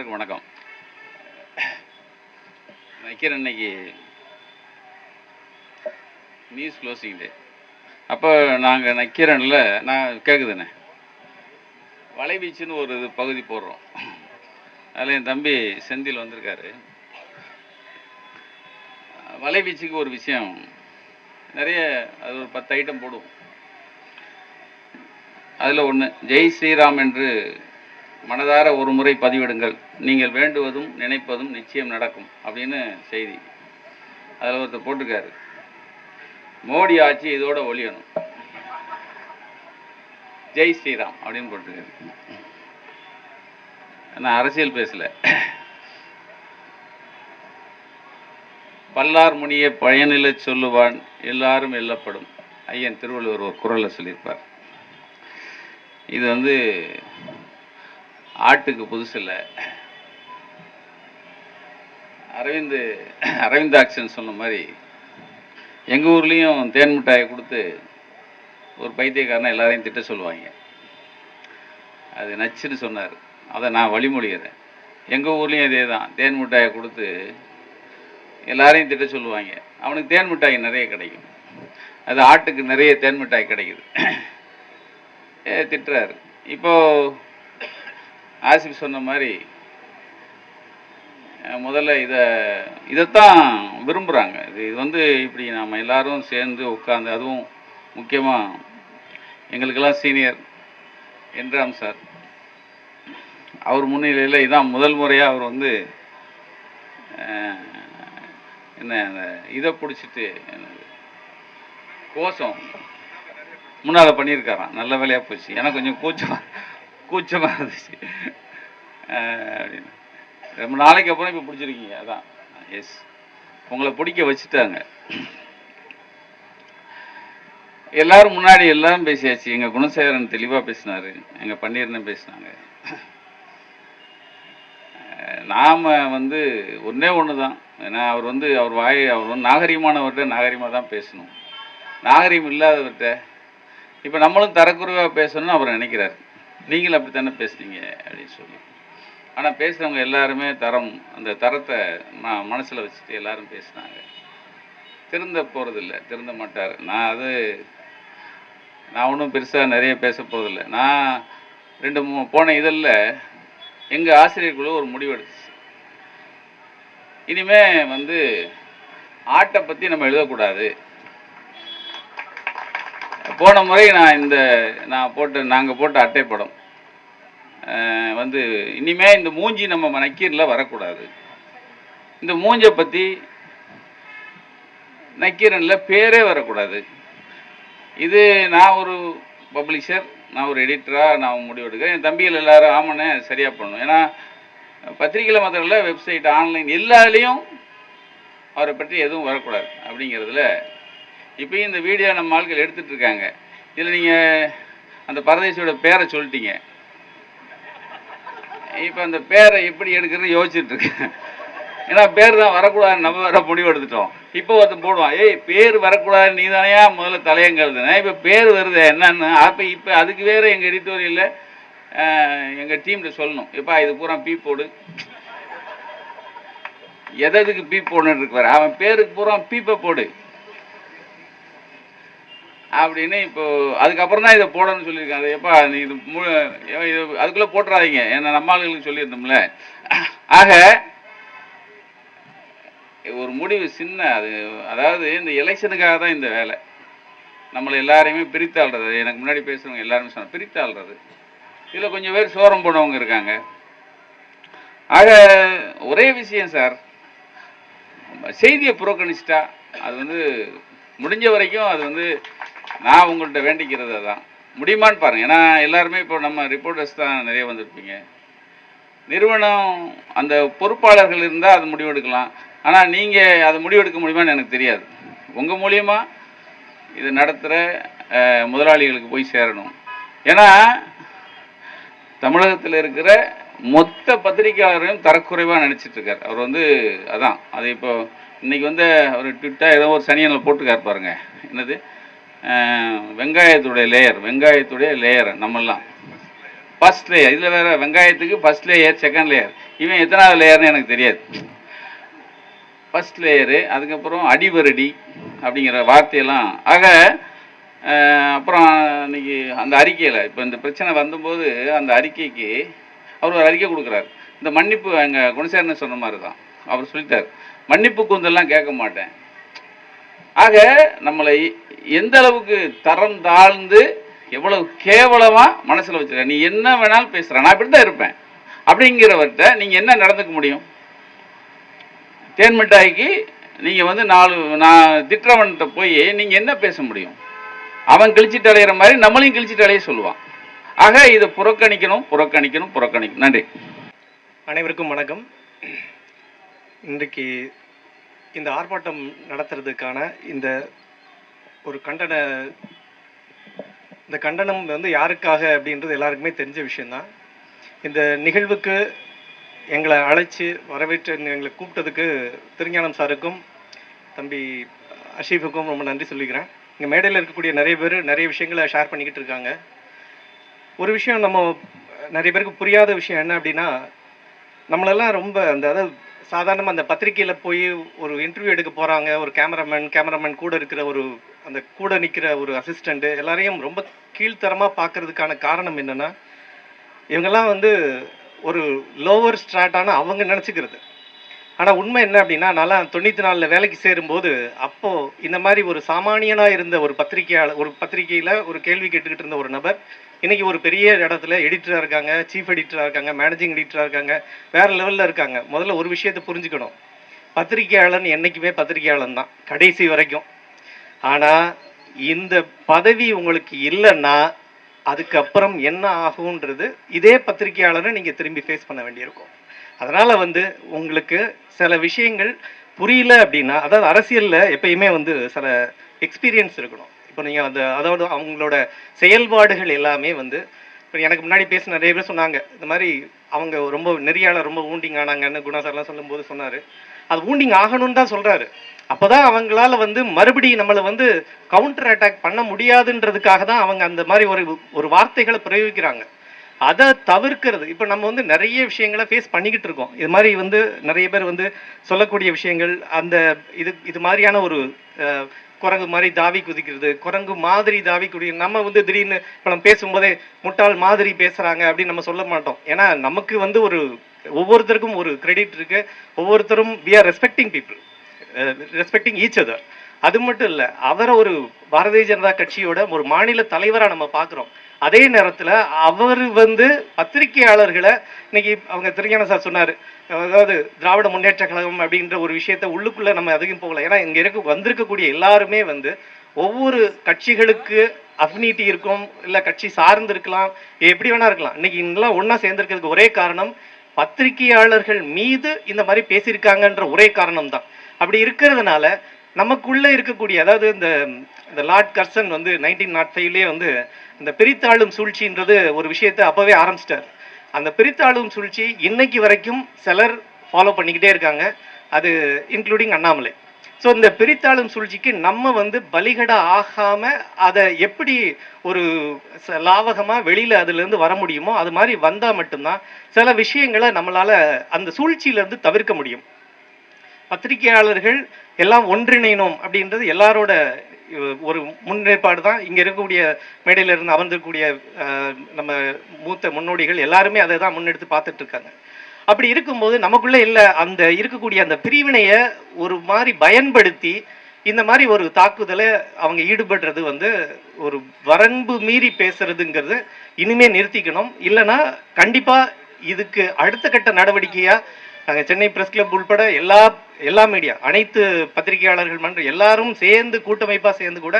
எல்லாருக்கும் வணக்கம். வைக்கிறேன் இன்னைக்கு நியூஸ் க்ளோசிங் டே அப்போ நாங்கள் நக்கீரனில் நான் கேட்குதுண்ணே வலைபீச்சுன்னு ஒரு இது பகுதி போடுறோம். அதில் என் தம்பி செந்தில் வந்திருக்காரு. வலைபீச்சுக்கு ஒரு விஷயம். நிறைய அது ஒரு பத்து ஐட்டம் போடுவோம். அதில் ஒன்று ஜெய் ஸ்ரீராம் என்று மனதார ஒரு முறை பதிவிடுங்கள். நீங்கள் வேண்டுவதும் நினைப்பதும் நிச்சயம் நடக்கும் அப்படின்னு செய்தி. அதில் ஒருத்தர் போட்டிருக்காரு. மோடி ஆட்சி இதோட ஒழியணும். ஜெய் ஸ்ரீராம் அப்படின்னு போட்டிருக்காரு. நான் அரசியல் பேசல. பல்லார் முனிய பயனில சொல்லுவான் எல்லாரும் எல்லப்படும். ஐயன் திருவள்ளுவர் ஒரு குரலை சொல்லியிருப்பார். இது வந்து ஆட்டுக்கு புதுசு இல்லை. அரவிந்த் அரவிந்தாக்ஷன் சொன்ன மாதிரி எங்கள் ஊர்லேயும் தேன் மிட்டாயை கொடுத்து ஒரு பைத்தியக்காரனை எல்லாரையும் திட்ட சொல்லுவாங்க. அது நச்சுன்னு சொன்னார். அதை நான் வழிமொழிகிறேன். எங்கள் ஊர்லேயும் இதே தான் தேன் மிட்டாயை கொடுத்து எல்லாரையும் திட்ட சொல்லுவாங்க. அவனுக்கு தேன் மிட்டாய் நிறைய கிடைக்கும். அது ஆட்டுக்கு நிறைய தேன் மிட்டாய் கிடைக்குது. ஏ, திட்டுறாரு. இப்போ ஆசிப் சொன்ன மாதிரி முதல்ல இதை இதைத்தான் விரும்புகிறாங்க இது இது வந்து இப்படி நம்ம எல்லாரும் சேர்ந்து உட்காந்து அதுவும் முக்கியமாக எங்களுக்கெல்லாம் சீனியர் என்றாம் சார். அவர் முன்னிலையில் இதான் முதல் முறையாக அவர் வந்து என்ன அந்த இதை பிடிச்சிட்டு என்னது, கோஷம் முன்னால் பண்ணியிருக்காராம். நல்ல வேலையாக போச்சு. எனக்கு கொஞ்சம் கூச்சம் கூச்சமாக இருந்துச்சு. அப்படின்னு. ரொம்ப நாளைக்கு அப்புறம் இப்போ பிடிச்சிருக்கீங்க அதான். எஸ் உங்களை பிடிக்க வச்சுட்டாங்க. எல்லாரும் முன்னாடி எல்லாரும் பேசியாச்சு. எங்கள் குணசேகரன் தெளிவாக பேசினாரு. எங்கள் பன்னீர்னு பேசினாங்க. நாம் நாம வந்து ஒன்றே ஒன்று தான் ஏன்னா அவர் வந்து அவர் வாய் அவர் வந்து நாகரிகமானவர்கிட்ட நாகரிகமாக தான் பேசணும். நாகரிகம் இல்லாதவர்கிட்ட இப்போ நம்மளும் தரக்குறைவாக பேசணும்னு அவர் நினைக்கிறார். நீங்களும் அப்படி தானே பேசுனீங்க அப்படின்னு சொல்லி. ஆனால் பேசுகிறவங்க எல்லாருமே தரம் அந்த தரத்தை நான் மனசில் வச்சுட்டு எல்லாரும் பேசுனாங்க. திருந்த போகிறதில்ல திருந்த மாட்டார். நான் அது நான் ஒன்றும் பெருசாக நிறைய பேச போகிறதில்ல நான் ரெண்டு மூணு போன இதழில் எங்கள் ஆசிரியர்களும் ஒரு முடிவு எடுத்துச்சு. இனிமே வந்து ஆட்டை பற்றி நம்ம எழுதக்கூடாது. போன முறை நான் இந்த நான் போட்ட நாங்கள் போட்ட அட்டை படம் வந்து இனிமே இந்த மூஞ்சி நம்ம நக்கீரில் வரக்கூடாது. இந்த மூஞ்சை பற்றி நக்கீரனில் பேரே வரக்கூடாது. இது நான் ஒரு பப்ளிஷர் நான் ஒரு எடிட்டராக நான் முடிவெடுக்கிறேன் என் தம்பிகள் எல்லாரும் ஆமனே சரியாக பண்ணணும். ஏன்னா பத்திரிகையில் மாத்திரம் வெப்சைட் ஆன்லைன் எல்லாத்துலேயும் அவரை பற்றி எதுவும் வரக்கூடாது அப்படிங்கிறதுல இப்பயும் இந்த வீடியோ நம்ம ஆட்கள் எடுத்துகிட்ருக்காங்க இதில் நீங்கள் அந்த பரதேசியோட பேரை சொல்லிட்டீங்க. இப்போ அந்த பேரை எப்படி எடுக்கிறது யோசிச்சுட்டு இருக்கேன். ஏன்னா பேர் தான் வரக்கூடாதுன்னு நம்ம வேற முடிவு எடுத்துட்டோம். இப்போ ஒருத்தன் போடுவான் ஏய் பேர் வரக்கூடாது நீ தானையா முதல்ல தலையங்கிறதுனா இப்போ பேர் வருது என்னன்னு? அப்போ இப்போ அதுக்கு வேற எங்கள் எடிட்டோரியலில் எங்கள் டீம்கிட்ட சொல்லணும். இப்போ இது பூரா பீ போடு. எதுக்கு பீ போடணுன்னு இருக்கு அவன் பேருக்கு பூரா பீப்பை போடு. அப்படின்னு இப்போ அதுக்கப்புறம் தான் இதை போடணும்னு சொல்லியிருக்காங்க. எப்பா நீ இது மு இது அதுக்குள்ளே போட்டுறாதீங்க. ஏன்னா நம்ம ஆளுங்களுக்கு சொல்லியிருந்தோம்ல. ஆக ஒரு முடிவு சின்ன அது அதாவது இந்த எலெக்ஷனுக்காக தான் இந்த வேலை. நம்மளை எல்லாரையுமே பிரித்தாள்றது. எனக்கு முன்னாடி பேசுகிறவங்க எல்லாருமே சொன்ன பிரித்தாள்றது. இதில் கொஞ்சம் பேர் சோரம் போனவங்க இருக்காங்க. ஆக ஒரே விஷயம் சார். செய்தியை புறக்கணிச்சிட்டா அது வந்து முடிஞ்ச வரைக்கும் அது வந்து நான் உங்கள்கிட்ட வேண்டிக்கிறது தான் முடியுமான்னு பாருங்கள் ஏன்னா எல்லாருமே இப்போ நம்ம ரிப்போர்ட்டர்ஸ் தான் நிறைய வந்திருப்பீங்க. நிறுவனம் அந்த பொறுப்பாளர்கள் இருந்தால் அது முடிவெடுக்கலாம். ஆனால் நீங்கள் அது முடிவெடுக்க முடியுமான்னு எனக்கு தெரியாது. உங்கள் மூலியமாக இது நடத்துகிற முதலாளிகளுக்கு போய் சேரணும். ஏன்னா தமிழகத்தில் இருக்கிற மொத்த பத்திரிகையாளரையும் தரக்குறைவாக நினச்சிட்ருக்கார் அவர் வந்து அதான். அது இப்போ இன்றைக்கி வந்து அவர் ட்விட்டாக ஏதோ ஒரு சனியனில் போட்டுக்கார் பாருங்கள் என்னது? வெங்காயத்துடைய லேயர் வெங்காயத்துடைய லேயர் நம்மெல்லாம். ஃபர்ஸ்ட் லேயர் இதில் வேறு வெங்காயத்துக்கு ஃபஸ்ட் லேயர் செகண்ட் லேயர் இவன் எத்தனாவது லேயர்னு எனக்கு தெரியாது. ஃபர்ஸ்ட் லேயரு அதுக்கப்புறம் அடிவரடி அப்படிங்கிற வார்த்தையெல்லாம். ஆக அப்புறம் இன்னைக்கு அந்த அறிக்கையில் இப்போ இந்த பிரச்சனை வந்தபோது அந்த அறிக்கைக்கு அவர் ஒரு அறிக்கை கொடுக்குறாரு. இந்த மன்னிப்பு எங்கள் குணசேரன் சொன்ன மாதிரி தான் அவர் சொல்லிட்டார். மன்னிப்பு கூந்தெல்லாம் கேட்க மாட்டேன். ஆக நம்மளை எந்த அளவுக்கு தரம் தாழ்ந்து எவ்வளவு கேவலமா மனசுல வச்சிருக்க நீ என்ன வேணாலும் பேசுற நான் இப்படி தான் இருப்பேன். அப்படிங்கிறவர்கிட்ட நீங்க என்ன நடந்துக்க முடியும்? தேன் மிட்டாய்க்கு நீங்க வந்து நாலு நான் திட்டவன்கிட்ட போய் நீங்க என்ன பேச முடியும்? அவன் கிழிச்சிட்டு அலையிற மாதிரி நம்மளையும் கிழிச்சிட்டு அலைய சொல்லுவான். ஆக இதை புறக்கணிக்கணும் புறக்கணிக்கணும் புறக்கணிக்கணும். நன்றி. அனைவருக்கும் வணக்கம். இன்றைக்கு இந்த ஆர்ப்பாட்டம் நடத்துறதுக்கான இந்த ஒரு கண்டன இந்த கண்டனம் வந்து யாருக்காக அப்படின்றது எல்லாருக்குமே தெரிஞ்ச விஷயந்தான் இந்த நிகழ்வுக்கு எங்களை அழைச்சி வரவேற்று எங்களை கூப்பிட்டதுக்கு திருஞானம் சாருக்கும் தம்பி அஷீஃபுக்கும் ரொம்ப நன்றி சொல்லிக்கிறேன். இங்கே மேடையில் இருக்கக்கூடிய நிறைய பேர் நிறைய விஷயங்களை ஷேர் பண்ணிக்கிட்டு இருக்காங்க. ஒரு விஷயம் நம்ம நிறைய பேருக்கு புரியாத விஷயம் என்ன அப்படின்னா நம்மளெல்லாம் ரொம்ப அந்த அதாவது சாதாரணமாக அந்த பத்திரிக்கையில் போய் ஒரு இன்டர்வியூ எடுக்க போகிறாங்க ஒரு கேமராமேன் கேமராமேன் கூட இருக்கிற ஒரு அந்த கூட நிற்கிற ஒரு அசிஸ்டண்ட்டு எல்லாரையும் ரொம்ப கீழ்த்தரமாக பார்க்கறதுக்கான காரணம் என்னென்னா இவங்கெல்லாம் வந்து ஒரு லோவர் ஸ்ட்ராட்டான அவங்க நினச்சிக்கிறது. ஆனால் உண்மை என்ன அப்படின்னா நல்லா தொண்ணூற்றி நாலில் வேலைக்கு சேரும்போது அப்போது இந்த மாதிரி ஒரு சாமானியனாக இருந்த ஒரு பத்திரிகையாளர் ஒரு பத்திரிகையில் ஒரு கேள்வி கேட்டுக்கிட்டு இருந்த ஒரு நபர் இன்றைக்கி ஒரு பெரிய இடத்துல எடிட்டராக இருக்காங்க சீஃப் எடிட்டராக இருக்காங்க மேனேஜிங் எடிட்டராக இருக்காங்க வேறு லெவலில் இருக்காங்க. முதல்ல ஒரு விஷயத்தை புரிஞ்சுக்கணும். பத்திரிகையாளன் என்றைக்குமே பத்திரிகையாளன் தான். கடைசி வரைக்கும். ஆனால் இந்த பதவி உங்களுக்கு இல்லைன்னா அதுக்கப்புறம் என்ன ஆகுன்றது இதே பத்திரிகையாளரை நீங்கள் திரும்பி ஃபேஸ் பண்ண வேண்டியிருக்கும். அதனால் வந்து உங்களுக்கு சில விஷயங்கள் புரியல அப்படின்னா அதாவது அரசியலில் எப்பயுமே வந்து சில எக்ஸ்பீரியன்ஸ் இருக்கணும். இப்போ நீங்கள் அந்த அதோட அவங்களோட செயல்பாடுகள் எல்லாமே வந்து இப்போ எனக்கு முன்னாடி பேச நிறைய பேர் சொன்னாங்க இந்த மாதிரி அவங்க ரொம்ப நெறியால் ரொம்ப ஊண்டிங் ஆனாங்கன்னு குணா சார்லாம் சொல்லும்போது சொன்னார். அது ஊண்டிங் ஆகணும்னு தான் சொல்கிறாரு அப்போ தான் அவங்களால வந்து மறுபடியும் நம்மளை வந்து கவுண்டர் அட்டாக் பண்ண முடியாதுன்றதுக்காக தான் அவங்க அந்த மாதிரி ஒரு ஒரு வார்த்தைகளை பிரயோகிக்கிறாங்க. அதை தவிர்க்கிறது இப்போ நம்ம வந்து நிறைய விஷயங்களை ஃபேஸ் பண்ணிக்கிட்டு இருக்கோம். இது மாதிரி வந்து நிறைய பேர் வந்து சொல்லக்கூடிய விஷயங்கள் அந்த இது இது மாதிரியான ஒரு குரங்கு மாதிரி தாவி குதிக்கிறது குரங்கு மாதிரி தாவி குதி நம்ம வந்து திடீர்னு இப்போ நம்ம பேசும்போதே முட்டாள் மாதிரி பேசுகிறாங்க அப்படின்னு நம்ம சொல்ல மாட்டோம். ஏன்னா நமக்கு வந்து ஒரு ஒவ்வொருத்தருக்கும் ஒரு கிரெடிட் இருக்கு. ஒவ்வொருத்தரும் we are respecting people respecting each other அது மட்டும் இல்லை அவரை ஒரு பாரதிய ஜனதா கட்சியோட ஒரு மாநில தலைவராக நம்ம பார்க்குறோம் அதே நேரத்தில் அவர் வந்து பத்திரிகையாளர்களை இன்னைக்கு அவங்க திருஞான சார் சொன்னாரு அதாவது திராவிட முன்னேற்ற கழகம் அப்படின்ற ஒரு விஷயத்த உள்ளுக்குள்ளே நம்ம அதிகம் போகல. ஏன்னா இங்கே இருக்க வந்திருக்கக்கூடிய எல்லாருமே வந்து ஒவ்வொரு கட்சிகளுக்கு அஃபினிட்டி இருக்கும் இல்லை கட்சி சார்ந்து இருக்கலாம் எப்படி வேணா இருக்கலாம். இன்னைக்கு இங்கெல்லாம் ஒன்றா சேர்ந்துருக்கிறதுக்கு ஒரே காரணம் பத்திரிகையாளர்கள் மீது இந்த மாதிரி பேசியிருக்காங்கன்ற ஒரே காரணம் தான் அப்படி இருக்கிறதுனால நமக்குள்ளே இருக்கக்கூடிய அதாவது இந்த இந்த லார்ட் கர்சன் வந்து நைன்டீன் நாட் ஃபைவ்லேயே வந்து இந்த பிரித்தாளும் சூழ்ச்சின்றது ஒரு விஷயத்தை அப்போவே ஆரம்பிச்சிட்டார். அந்த பிரித்தாளும் சூழ்ச்சி இன்னைக்கு வரைக்கும் சிலர் ஃபாலோ பண்ணிக்கிட்டே இருக்காங்க. அது இன்க்ளூடிங் அண்ணாமலை. ஸோ இந்த பிரித்தாளும் சூழ்ச்சிக்கு நம்ம வந்து பலிகடா ஆகாம அதை எப்படி ஒரு ச- லாவகமா வெளியில அதுல இருந்து வர முடியுமோ அது மாதிரி வந்தா மட்டும்தான் சில விஷயங்களை நம்மளால அந்த சூழ்ச்சியிலேருந்து தவிர்க்க முடியும். பத்திரிகையாளர்கள் எல்லாம் ஒன்றிணையணும் அப்படின்றது எல்லாரோட ஒரு முன்னேற்பாடு தான். இங்க இருக்கக்கூடிய மேடையில இருந்து அமர்ந்திருக்கக்கூடிய அஹ், நம்ம மூத்த முன்னோடிகள் எல்லாருமே அதை தான் முன்னெடுத்து பார்த்துட்டு இருக்காங்க. அப்படி இருக்கும்போது நமக்குள்ள இல்லை அந்த இருக்கக்கூடிய அந்த பிரிவினையை ஒரு மாதிரி பயன்படுத்தி இந்த மாதிரி ஒரு தாக்குதலை அவங்க ஈடுபடுறது வந்து ஒரு வரம்பு மீறி பேசுறதுங்கிறது இனிமே நிறுத்திக்கணும். இல்லைன்னா கண்டிப்பா இதுக்கு அடுத்த கட்ட நடவடிக்கையா நாங்கள் சென்னை பிரஸ் கிளப் உள்பட எல்லா எல்லா மீடியா அனைத்து பத்திரிகையாளர்கள் மன்ற எல்லாரும் சேர்ந்து கூட்டமைப்பாக சேர்ந்து கூட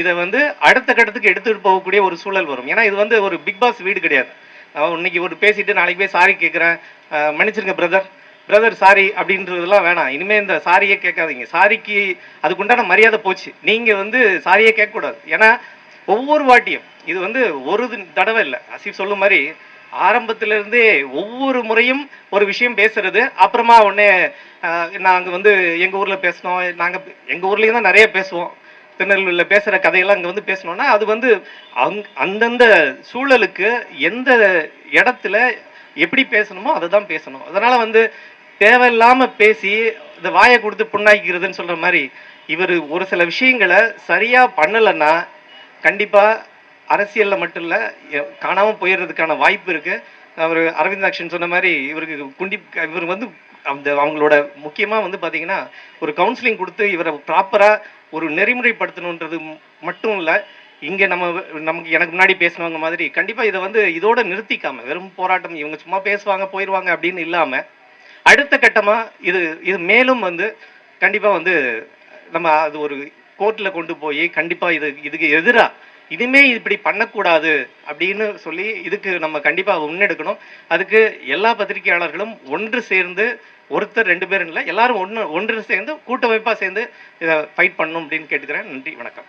இதை வந்து அடுத்த கட்டத்துக்கு எடுத்துகிட்டு போகக்கூடிய ஒரு சூழல் வரும். ஏன்னா இது வந்து ஒரு பிக் பாஸ் வீடு கிடையாது. இன்னைக்கு ஒரு பேசிட்டு நாளைக்கு போய் சாரி கேட்குறேன் மன்னிச்சிருங்க பிரதர் பிரதர் சாரி அப்படின்றதெல்லாம் வேணாம். இனிமேல் இந்த சாரியே கேட்காதீங்க. சாரிக்கு அதுக்குண்டான மரியாதை போச்சு. நீங்கள் வந்து சாரியே கேட்கக்கூடாது. ஏன்னா ஒவ்வொரு வாட்டியும் இது வந்து ஒரு தடவை இல்லை. அசிப் சொல்லும் மாதிரி ஆரம்பத்துல இருந்தே ஒவ்வொரு முறையும் ஒரு விஷயம் பேசுறது. அப்புறமா உடனே நாங்கள் வந்து எங்கள் ஊரில் பேசினோம். நாங்கள் எங்கள் ஊர்லேயும் தான் நிறைய பேசுவோம். திருநெல்வேலியில் பேசுகிற கதையெல்லாம் அங்கே வந்து பேசணும்னா அது வந்து அங் அந்தந்த சூழலுக்கு எந்த இடத்துல எப்படி பேசணுமோ அதை தான் பேசணும். அதனால் வந்து தேவையில்லாமல் பேசி இந்த வாயை கொடுத்து புண்ணாக்கிக்கிறதுன்னு சொல்கிற மாதிரி இவர் ஒரு சில விஷயங்களை சரியாக பண்ணலைன்னா கண்டிப்பாக அரசியலில் மட்டும் இல்லை காணாமல் போயிடுறதுக்கான வாய்ப்பு இருக்குது அவர் அரவிந்தாக்ஷன் சொன்ன மாதிரி இவருக்கு குண்டி இவர் வந்து அந்த அவங்களோட முக்கியமாக வந்து பார்த்தீங்கன்னா ஒரு கவுன்சிலிங் கொடுத்து இவரை ப்ராப்பராக ஒரு நெறிமுறைப்படுத்தணுன்றது மட்டும் இல்லை இங்கே நம்ம நமக்கு எனக்கு முன்னாடி பேசினவங்க மாதிரி கண்டிப்பாக இதை வந்து இதோட நிறுத்திக்காம வெறும் போராட்டம் இவங்க சும்மா பேசுவாங்க போயிடுவாங்க அப்படின்னு இல்லாமல் அடுத்த கட்டமாக இது இது மேலும் வந்து கண்டிப்பாக வந்து நம்ம அது ஒரு கோர்ட்டில் கொண்டு போய் கண்டிப்பாக இது இதுக்கு எதிராக இனிமே இப்படி பண்ணக்கூடாது அப்படின்னு சொல்லி இதுக்கு நம்ம கண்டிப்பாக முன்னெடுக்கணும். அதுக்கு எல்லா பத்திரிகையாளர்களும் ஒன்று சேர்ந்து ஒருத்தர் ரெண்டு பேரும் இல்லை எல்லாரும் ஒன்று ஒன்று சேர்ந்து கூட்டமைப்பாக சேர்ந்து இதை ஃபைட் பண்ணணும் அப்படின்னு கேட்டுக்கிறேன். நன்றி வணக்கம்.